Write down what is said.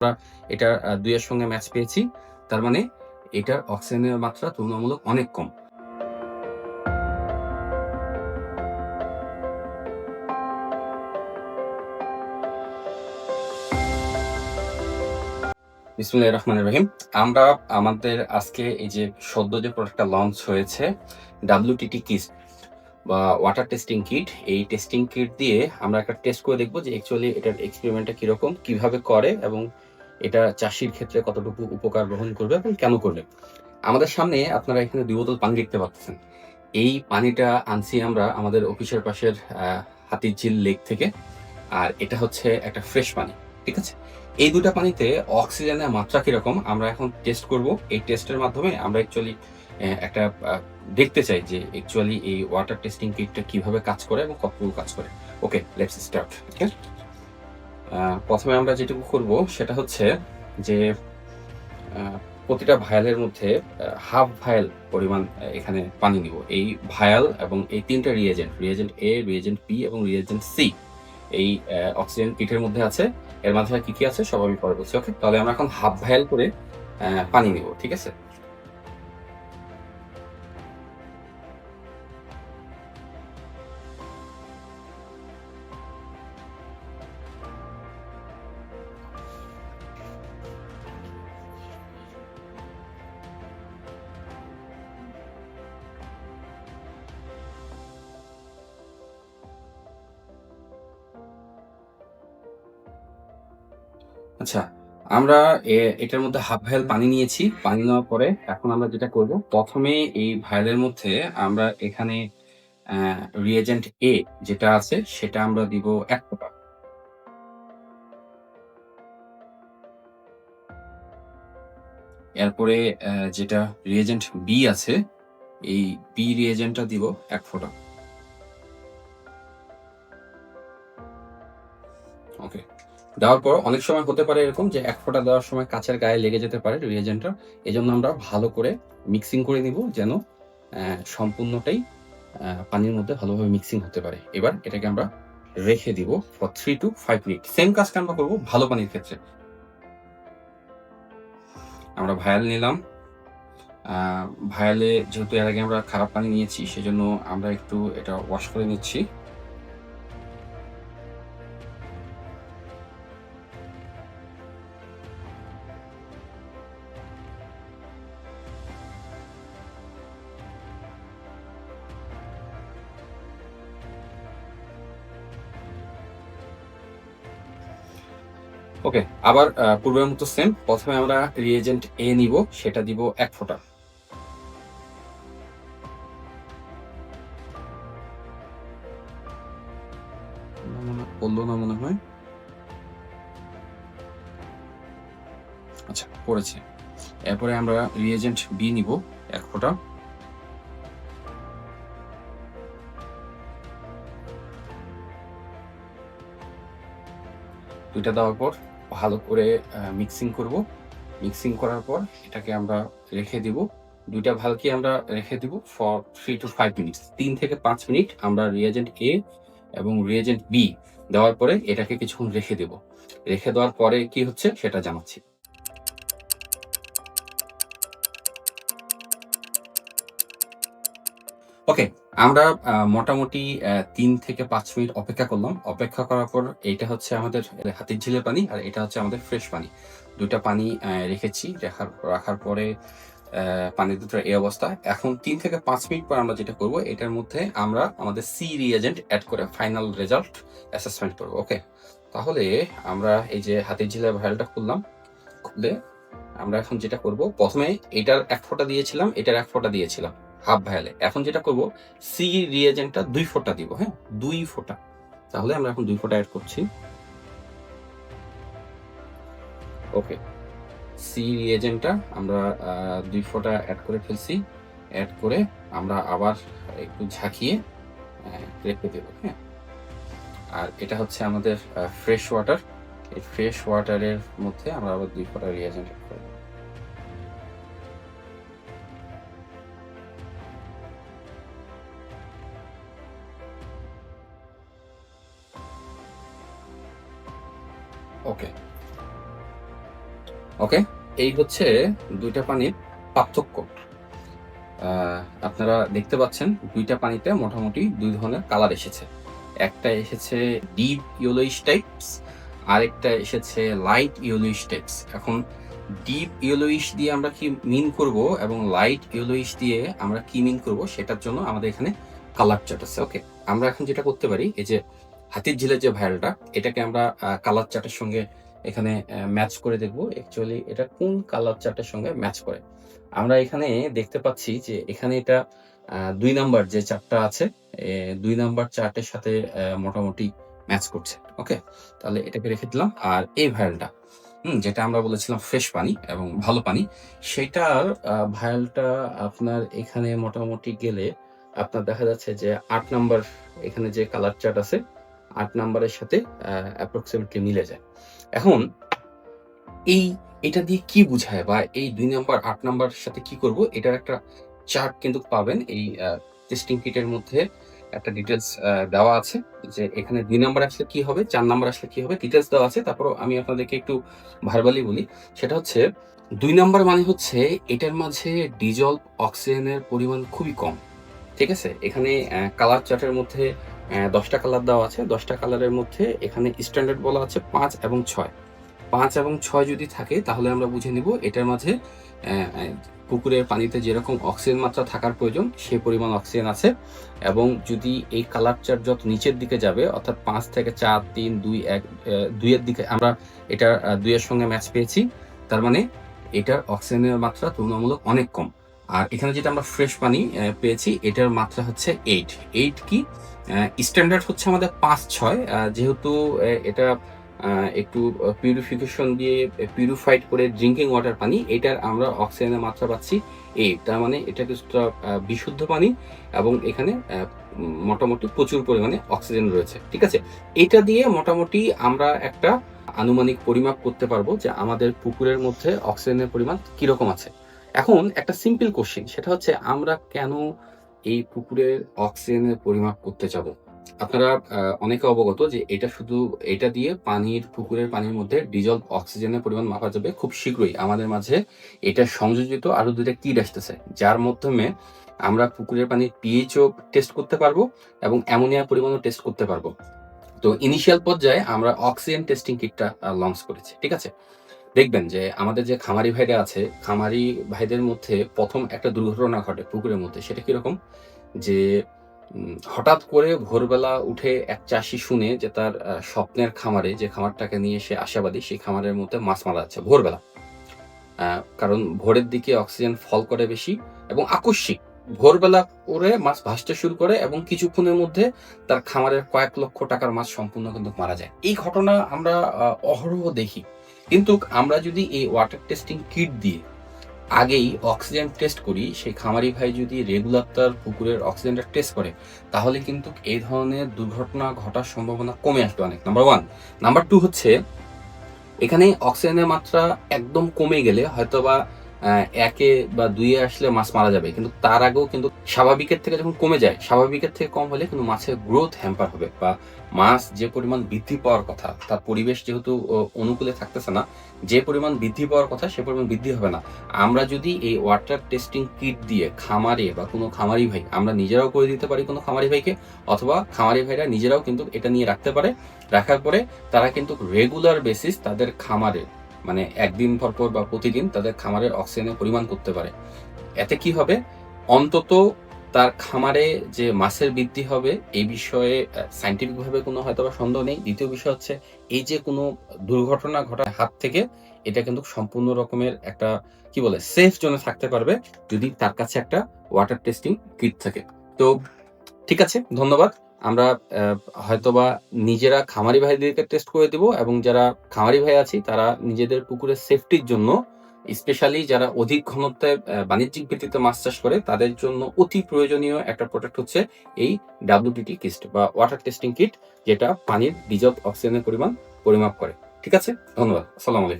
আমরা আহ, দুইয়ের সঙ্গে ম্যাচ পেয়েছি। তার মানে এটার অক্সিজেনের মাত্রা তুলনামূলক অনেক কম। বিসমুল্লাহ রহমান রহিম। আমরা আমাদের আজকে এই যে সদ্য যে প্রোডাক্টটা লঞ্চ হয়েছে ডাব্লিউটিটি কিস বা ওয়াটার টেস্টিং কিট এই টেস্টিং কিট দিয়ে আমরা একটা টেস্ট করে দেখব যে অ্যাকচুয়ালি এটার এক্সপেরিমেন্টটা কীরকম কীভাবে করে এবং এটা চাষির ক্ষেত্রে কতটুকু উপকার গ্রহণ করবে এবং কেন করবে? আমাদের সামনে আপনারা এখানে দুই বোতল পানি দেখতে পাচ্ছেন। এই পানিটা আনছি আমরা আমাদের অফিসের পাশের হাতিঝিল লেক থেকে। আর এটা হচ্ছে একটা ফ্রেশ পানি, ঠিক আছে? এই দুটা পানিতে অক্সিজেনের মাত্রা কীরকম আমরা এখন টেস্ট করব। এই টেস্টের মাধ্যমে আমরা অ্যাকচুয়ালি একটা দেখতে চাই যে অ্যাকচুয়ালি এই ওয়াটার টেস্টিং কিটটা কীভাবে কাজ করে এবং কতটুকু কাজ করে। ওকে লেটস স্টার্ট ওকে প্রথমে আমরা যেটুকু করব সেটা হচ্ছে যে প্রতিটা ভায়ালের মধ্যে হাফ ভায়াল পরিমাণ এখানে পানি নিব। এই ভায়াল এবং এই তিনটা reagent reagent A reagent B এবং রিয়েজেন্ট সি এই অক্সিজেন কিটের মধ্যে আছে। এর মাধ্যমে কি কি আছে সব আমি পরে বলছি ওকে তাহলে আমরা এখন হাফ ভায়াল করে পানি নিব, ঠিক আছে? আচ্ছা আমরা এটার মধ্যে হাফ ভায়াল পানি নিয়েছি। পানি নেওয়ার পরে এখন আমরা যেটা করব, প্রথমে এই ভায়ালের মধ্যে আমরা এখানে রিয়েজেন্ট এ যেটা আছে, সেটা আমরা দিব এক ফোঁটা। এরপরে যেটা রিয়েজেন্ট বি আছে, এই বি রিয়েজেন্টটা দিব এক ফোঁটা। দেওয়ার পর অনেক সময় হতে পারে এরকম যে এক ফোঁটা দেওয়ার সময় কাছের গায়ে লেগে যেতে পারে রিয়েজেন্টটা এই জন্য আমরা ভালো করে মিক্সিং করে নিব যেন সম্পূর্ণটাই পানির মধ্যে ভালোভাবে মিক্সিং হতে পারে। এবার এটাকে আমরা রেখে দিব for three two five minute same কাজটা আমরা করব? ভালো পানির ক্ষেত্রে। আমরা ভায়াল নিলাম। ভায়ালে যেহেতু এর আগে আমরা খারাপ পানি নিয়েছি, সেজন্য আমরা একটু এটা ওয়াশ করে নিচ্ছি। ওকে আবার পূর্বের মতো সেম প্রথমে আমরা রিয়েজেন্ট এ নিব সেটা দিব এক ফোঁটা। বলল না মনে হয়। আচ্ছা পড়েছে। এরপরে আমরা রিয়েজেন্ট বি নিব এক ফোঁটা। দুইটা দেওয়ার পর ভালো করে মিক্সিং করব। মিক্সিং করার পর এটাকে আমরা রেখে দিব। দুইটা ভালকে আমরা রেখে দিব for three two five minutes তিন থেকে পাঁচ মিনিট আমরা রিয়েজেন্ট এ এবং রিয়েজেন্ট বি দেওয়ার পরে এটাকে কিছুক্ষণ রেখে দেব। রেখে দেওয়ার পরে কি হচ্ছে সেটা জানাচ্ছি। ওকে আমরা মোটামুটি তিন থেকে পাঁচ মিনিট অপেক্ষা করলাম। অপেক্ষা করার পর এইটা হচ্ছে আমাদের হাতির ঝিলের পানি আর এটা হচ্ছে আমাদের ফ্রেশ পানি। দুইটা পানি রেখেছি, রাখার রাখার পরে পানি দুটোর এই অবস্থা। এখন তিন থেকে পাঁচ মিনিট পর আমরা যেটা করব, এটার মধ্যে আমরা আমাদের সি রিএজেন্ট অ্যাড করে ফাইনাল রেজাল্ট অ্যাসেসমেন্ট করব, ওকে? তাহলে আমরা এই যে হাতির ঝিলের ভাইলটা খুললাম, খুলে আমরা এখন যেটা করব, প্রথমে এটার এক ফোঁটা দিয়েছিলাম, এটার এক ফোঁটা দিয়েছিলাম। হাফ ভায়ালে এখন যেটা করব সি রিয়েজেন্টটা দুই ফোঁটা দিব হ্যাঁ? দুই ফোঁটা। তাহলে আমরা এখন দুই ফোঁটা অ্যাড করছি। ওকে সি রিয়েজেন্টটা আমরা দুই ফোঁটা অ্যাড করে ফেলছি। অ্যাড করে আমরা আবার একটু ঝাঁকিয়ে রেখে দেব হ্যাঁ? আর এটা হচ্ছে আমাদের ফ্রেশ ওয়াটার এই ফ্রেশ ওয়াটারের মধ্যে আমরা আবার দুই ফোঁটা রিয়েজেন্ট অ্যাড করব ওকে ওকে এই হচ্ছে দুইটা পানির পার্থক্য। আপনারা দেখতে পাচ্ছেন দুইটা পানিতে মোটামুটি দুই ধরনের কালার এসেছে। একটা এসেছে ডিপ ইয়েলোইশ টাইপস আরেকটা এসেছে লাইট ইয়েলোইশ টাইপস এখন ডিপ ইয়েলোইশ দিয়ে আমরা কি মিন করব এবং লাইট ইয়েলোইশ দিয়ে আমরা কি মিন করব, সেটার জন্য আমাদের এখানে কালার চার্ট আছে ওকে আমরা এখন যেটা করতে পারি, এই যে হাতির ঝিলের যে ভাইরালটা এটাকে আমরা কালার চার্টের সঙ্গে এখানে ম্যাচ করে দেখব অ্যাকচুয়ালি এটা কোন কালার চার্টের সঙ্গে ম্যাচ করে। আমরা এখানে দেখতে পাচ্ছি যে এখানে এটা দুই নাম্বার যে চার্টটা আছে দুই নাম্বার চার্টের সাথে মোটামুটি ম্যাচ করছে ওকে তাহলে এটাকে রেখে দিলাম। আর এই ভায়ালটা হুম, যেটা আমরা বলেছিলাম ফ্রেশ পানি এবং ভালো পানি, সেটার ভায়ালটা আপনার এখানে মোটামুটি গেলে আপনার দেখা যাচ্ছে যে আট নাম্বার এখানে যে কালার চার্ট আছে আট নাম্বারের সাথে অ্যাপ্রক্সিমেটলি মিলে যায়। এখন, এই, এটা দিয়ে কি বুঝায় বা এই দুই নাম্বার, আট নাম্বার সাথে কি করব? এটার একটা চার্ট কিন্তু পাবেন। এই টেস্টিং কিটের মধ্যে একটা ডিটেলস দেওয়া আছে যে এখানে দুই নাম্বার আসলে কি হবে, চার নাম্বার আসলে কি হবে ডিটেলস দেওয়া আছে। তারপর আমি আপনাদেরকে একটু ভার্বালি বলি। সেটা হচ্ছে, দুই নাম্বার মানে হচ্ছে এটার মাঝে ডিজল অক্সিজেনের পরিমাণ খুবই কম। ঠিক আছে? এখানে কালার চার্টের মধ্যে দশটা কালার দেওয়া আছে। দশটা কালারের মধ্যে এখানে স্ট্যান্ডার্ড বলা আছে পাঁচ এবং ছয়। পাঁচ এবং ছয় যদি থাকে, তাহলে আমরা বুঝে নিব এটার মাঝে পুকুরের পানিতে যেরকম অক্সিজেন মাত্রা থাকার প্রয়োজন, সে পরিমাণ অক্সিজেন আছে। এবং যদি এই কালার চার্ট যত নিচের দিকে যাবে, অর্থাৎ পাঁচ থেকে চার, তিন, দুই, এক দুইয়ের দিকে আমরা এটা দুইয়ের সঙ্গে ম্যাচ পেয়েছি। তার মানে এটার অক্সিজেনের মাত্রা তুলনামূলক অনেক কম। আর এখানে যেটা আমরা ফ্রেশ পানি পেয়েছি, এটার মাত্রা হচ্ছে এইট এইট কি? স্ট্যান্ডার্ড হচ্ছে আমাদের পাঁচ ছয় যেহেতু এটা একটু পিউরিফিকেশন দিয়ে পিউরিফাইড করে ড্রিঙ্কিং ওয়াটার পানি, এটার আমরা অক্সিজেনের মাত্রা পাচ্ছি এইট তার মানে এটা কিছুটা বিশুদ্ধ পানি এবং এখানে মোটামুটি প্রচুর পরিমাণে অক্সিজেন রয়েছে, ঠিক আছে? এটা দিয়ে মোটামুটি আমরা একটা আনুমানিক পরিমাপ করতে পারব যে আমাদের পুকুরের মধ্যে অক্সিজেনের পরিমাণ কীরকম আছে। এখন একটা সিম্পল কোশ্চেন সেটা হচ্ছে আমরা কেন এই পুকুরের অক্সিজেনের পরিমাপ করতে যাব? আপনারা অনেকে অবগত যে এটা শুধু এটা দিয়ে পানির, পুকুরের পানির মধ্যে ডিজল অক্সিজেনের পরিমাণ মাপা যাবে খুব শীঘ্রই। আমাদের মাঝে এটা সংযোজিত আরও দুইটা কিট আসতেছে, যার মাধ্যমে আমরা পুকুরের পানির পিএইচও টেস্ট করতে পারব এবং অ্যামোনিয়া পরিমাণও টেস্ট করতে পারব। তো ইনিশিয়াল পর্যায়ে আমরা অক্সিজেন টেস্টিং কিটটা লঞ্চ করেছি, ঠিক আছে? দেখবেন যে আমাদের যে খামারি ভাইরা আছে, খামারি ভাইদের মধ্যে প্রথম একটা দুর্ঘটনা ঘটে পুকুরের মধ্যে। সেটা কীরকম? যে হঠাৎ করে ভোরবেলা উঠে এক চাষি শুনে যে তার স্বপ্নের খামারে, যে খামারটাকে নিয়ে সে আশাবাদী, সেই খামারের মধ্যে মাছ মারা যাচ্ছে ভোরবেলা। কারণ ভোরের দিকে অক্সিজেন ফল করে বেশি এবং আকস্মিক ভোরবেলা করে মাছ ভাসতে শুরু করে এবং কিছুক্ষণের মধ্যে তার খামারের কয়েক লক্ষ টাকার মাছ সম্পূর্ণ কিন্তু মারা যায়। এই ঘটনা আমরা অহরহ দেখি। কিন্তু আমরা যদি এই ওয়াটার টেস্টিং কিট দিয়ে আগেই অক্সিজেন টেস্ট করি, সেই খামারি ভাই যদি রেগুলার তার পুকুরের অক্সিজেনটা টেস্ট করে, তাহলে কিন্তু এই ধরনের দুর্ঘটনা ঘটার সম্ভাবনা কমে আসবে অনেক। নাম্বার ওয়ান নাম্বার টু হচ্ছে, এখানে অক্সিজেনের মাত্রা একদম কমে গেলে হয়তোবা একে বা দুইয়ে আসলে মাছ মারা যাবে। কিন্তু তার আগেও কিন্তু স্বাভাবিকের থেকে যখন কমে যায়, স্বাভাবিকের থেকে কম হলে কিন্তু মাছের গ্রোথ হ্যাম্পার হবে বা মাছ যে পরিমাণ বৃদ্ধি পাওয়ার কথা, তার পরিবেশ যেহেতু অনুকূলে থাকতেছে না, যে পরিমাণ বৃদ্ধি পাওয়ার কথা সে পরিমাণ বৃদ্ধি হবে না। আমরা যদি এই ওয়াটার টেস্টিং কিট দিয়ে খামারে বা কোনো খামারি ভাই, আমরা নিজেরাও করে দিতে পারি কোনো খামারি ভাইকে, অথবা খামারি ভাইরা নিজেরাও কিন্তু এটা নিয়ে রাখতে পারে। রাখার পরে তারা কিন্তু রেগুলার বেসিস তাদের খামারে মানে একদিন পর পর বা প্রতিদিন তাদের খামারের অক্সিজেনের পরিমাণ করতে পারে। এতে কি হবে? অন্তত তার খামারে যে মাছের বৃদ্ধি হবে, এই বিষয়ে সাইন্টিফিক ভাবে কোনো হয়তো বা সন্দেহ নেই। দ্বিতীয় বিষয় হচ্ছে, এই যে কোনো দুর্ঘটনা ঘটার হাত থেকে, এটা কিন্তু সম্পূর্ণ রকমের একটা, কি বলে সেফ জোনে থাকতে পারবে যদি তার কাছে একটা ওয়াটার টেস্টিং কিট থাকে। তো ঠিক আছে, ধন্যবাদ। আমরা হয়তোবা নিজেরা খামারি ভাইদেরকে টেস্ট করে দিব এবং যারা খামারি ভাই আছি, তারা নিজেদের পুকুরের সেফটির জন্য স্পেশালি যারা অধিক ঘনত্বে বাণিজ্যিক ভিত্তিতে মাছ চাষ করে, তাদের জন্য অতি প্রয়োজনীয় একটা প্রোডাক্ট হচ্ছে এই ডাব্লিউটিটি কিট বা ওয়াটার টেস্টিং কিট যেটা পানির ডিজল অক্সিজেনের পরিমাণ পরিমাপ করে। ঠিক আছে? ধন্যবাদ। আসসালামু আলাইকুম।